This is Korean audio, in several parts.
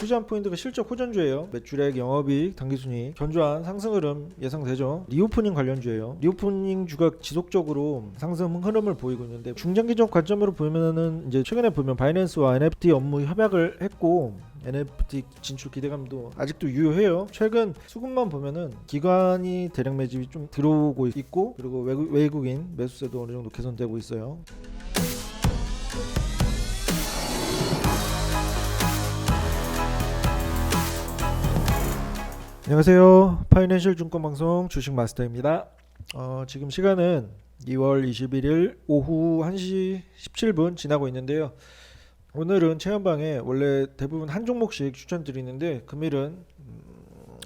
투자한 포인트가 실적 호전주예요. 매출액, 영업이익, 당기순이익, 견조한 상승 흐름 예상되죠. 리오프닝 관련주예요. 리오프닝 주가 지속적으로 상승 흐름을 보이고 있는데 중장기적 관점으로 보면은 이제 최근에 보면 바이낸스와 NFT 업무 협약을 했고 NFT 진출 기대감도 아직도 유효해요. 최근 수급만 보면은 기관이 대량 매집이 좀 들어오고 있고 그리고 외국, 외국인 매수세도 어느 정도 개선되고 있어요. 안녕하세요. 파이낸셜 증권 방송 주식 마스터입니다. 어, 지금 시간은 2월 21일 오후 1시 17분 지나고 있는데요. 오늘은 체험방에 원래 대부분 한 종목씩 추천드리는데 금일은 음,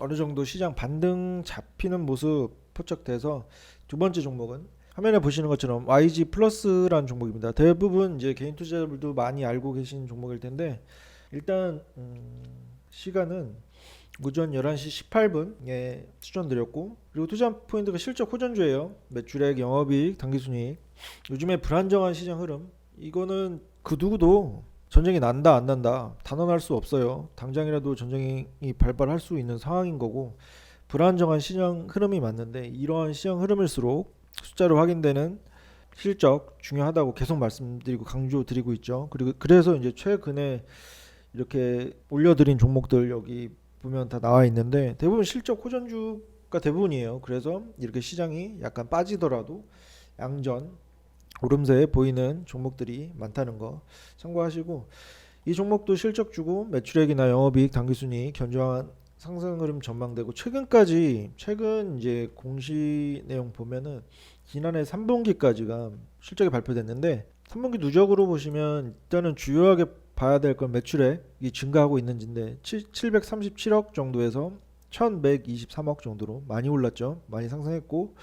어느 정도 시장 반등 잡히는 모습 포착돼서 두 번째 종목은 화면에 보시는 것처럼 YG 플러스라는 종목입니다. 대부분 이제 개인 투자자들도 많이 알고 계신 종목일 텐데 일단 음, 시간은 무전 11시 18분에 추천드렸고 그리고 투자 포인트가 실적 호전주예요. 매출액, 영업이익, 당기순이익. 요즘에 불안정한 시장 흐름 이거는 그 누구도 전쟁이 난다 안 난다 단언할 수 없어요. 당장이라도 전쟁이 발발할 수 있는 상황인 거고 불안정한 시장 흐름이 맞는데 이러한 시장 흐름일수록 숫자로 확인되는 실적 중요하다고 계속 말씀드리고 강조드리고 있죠. 그리고 그래서 이제 최근에 이렇게 올려드린 종목들 여기 보면 다 나와 있는데 대부분 실적 호전주가 대부분이에요. 그래서 이렇게 시장이 약간 빠지더라도 양전 오름세에 보이는 종목들이 많다는 거 참고하시고 이 종목도 실적 주고 매출액이나 영업이익, 당기순이익 견조한 상승 흐름 전망되고 최근까지 최근 이제 공시 내용 보면은 지난해 3분기까지가 실적이 발표됐는데 3분기 누적으로 보시면 일단은 주요하게 봐야 될 건 매출액이 증가하고 있는지인데 737억 정도에서 1123억 정도로 많이 올랐죠. 많이 상승했고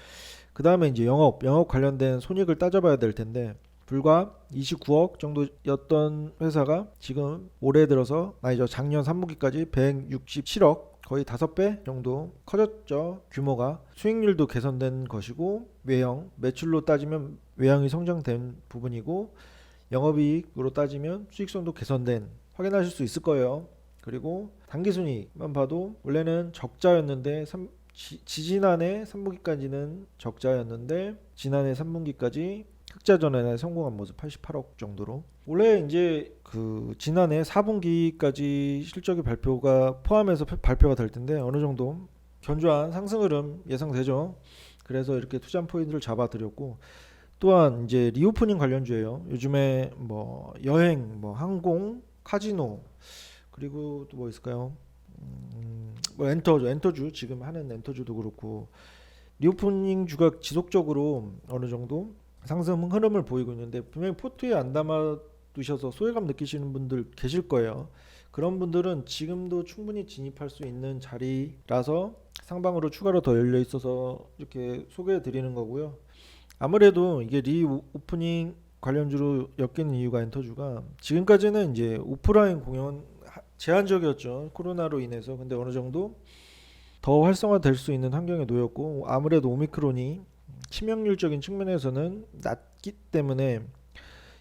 그 다음에 이제 영업, 영업 관련된 손익을 따져봐야 될 텐데 불과 29억 정도였던 회사가 지금 올해 들어서 아니죠 작년 3분기까지 167억 거의 5배 정도 커졌죠 규모가 수익률도 개선된 것이고 외형 매출로 따지면 외형이 성장된 부분이고 영업이익으로 따지면 수익성도 개선된 확인하실 수 있을 거예요. 그리고 단기순이익만 봐도 원래는 적자였는데 삼- 지, 지지난해 3분기까지는 적자였는데 지난해 3분기까지 흑자 전환에 성공한 모습 88억 정도로 올해 이제 그 지난해 4분기까지 실적의 발표가 포함해서 파- 발표가 될 텐데 어느 정도 견조한 상승 흐름 예상되죠. 그래서 이렇게 투자 포인트를 잡아드렸고 또한 이제 리오프닝 관련주예요. 요즘에 뭐 여행, 뭐 항공, 카지노 그리고 또 뭐 있을까요? 음, 뭐 엔터주, 엔터주 지금 하는 엔터주도 그렇고 리오프닝 주가 지속적으로 어느 정도 상승 흐름을 보이고 있는데 분명히 포트에 안 담아 두셔서 소외감 느끼시는 분들 계실 거예요. 그런 분들은 지금도 충분히 진입할 수 있는 자리라서 상방으로 추가로 더 열려 있어서 이렇게 소개해 드리는 거고요. 아무래도 이게 리오프닝 관련주로 엮이는 이유가 엔터주가 지금까지는 이제 오프라인 공연 하- 제한적이었죠 코로나로 인해서 근데 어느 정도 더 활성화될 수 있는 환경에 놓였고 아무래도 오미크론이 치명률적인 측면에서는 낮기 때문에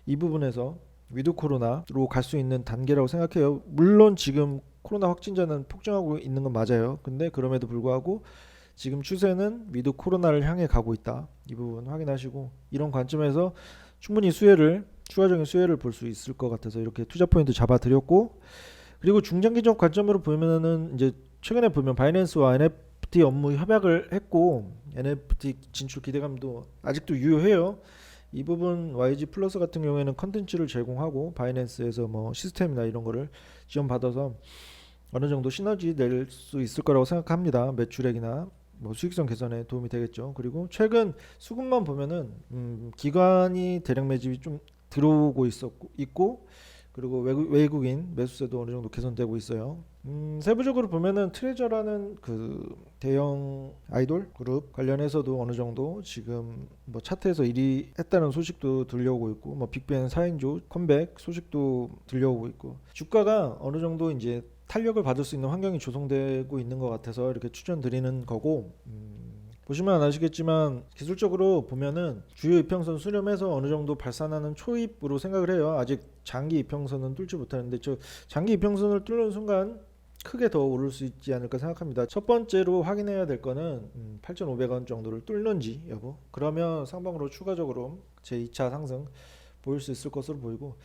이 부분에서 위드 코로나로 갈 수 있는 단계라고 생각해요. 물론 지금 코로나 확진자는 폭증하고 있는 건 맞아요. 근데 그럼에도 불구하고 지금 추세는 위드 코로나를 향해 가고 있다. 이 부분 확인하시고 이런 관점에서 충분히 수혜를 추가적인 수혜를 볼 수 있을 것 같아서 이렇게 투자 포인트 잡아 드렸고 그리고 중장기적 관점으로 보면은 이제 최근에 보면 바이낸스와 NFT 업무 협약을 했고 NFT 진출 기대감도 아직도 유효해요. 이 부분 YG 플러스 같은 경우에는 컨텐츠를 제공하고 바이낸스에서 뭐 시스템이나 이런 거를 지원받아서 어느 정도 시너지 낼 수 있을 거라고 생각합니다. 매출액이나 뭐 수익성 개선에 도움이 되겠죠. 그리고 최근 수급만 보면은 음, 기관이 대량 매집이 좀 들어오고 있었고 있고 그리고 외국, 외국 인 매수세도 어느 정도 개선되고 있어요. 음, 세부적으로 보면은 트레저라는 그 대형 아이돌 그룹 관련해서도 어느 정도 지금 뭐 차트에서 1위 했다는 소식도 들려오고 있고 뭐 빅뱅 4인조 컴백 소식도 들려오고 있고 주가가 어느 정도 이제 탄력을 받을 수 있는 환경이 조성되고 있는 것 같아서 이렇게 추천드리는 거고 음, 보시면 아시겠지만 기술적으로 보면은 주요 이평선 수렴해서 어느 정도 발산하는 초입으로 생각을 해요. 아직 장기 이평선은 뚫지 못하는데 저 장기 이평선을 뚫는 순간 크게 더 오를 수 있지 않을까 생각합니다. 첫 번째로 확인해야 될 거는 음, 8,500원 정도를 뚫는지 여부. 그러면 상방으로 추가적으로 제 2차 상승 보일 수 있을 것으로 보이고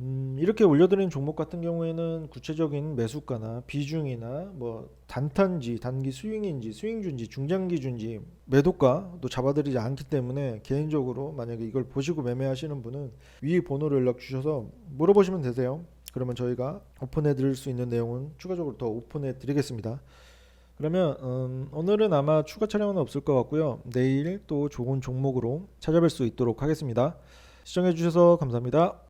음, 이렇게 올려드린 종목 같은 경우에는 구체적인 매수가나 비중이나 뭐 단탄지, 단기 스윙인지, 스윙준지, 중장기준지 매도가도 잡아드리지 않기 때문에 개인적으로 만약에 이걸 보시고 매매하시는 분은 위 번호로 연락 주셔서 물어보시면 되세요. 그러면 저희가 오픈해 드릴 수 있는 내용은 추가적으로 더 오픈해 드리겠습니다. 그러면 음, 오늘은 아마 추가 촬영은 없을 것 같고요. 내일 또 좋은 종목으로 찾아뵐 수 있도록 하겠습니다. 시청해 주셔서 감사합니다.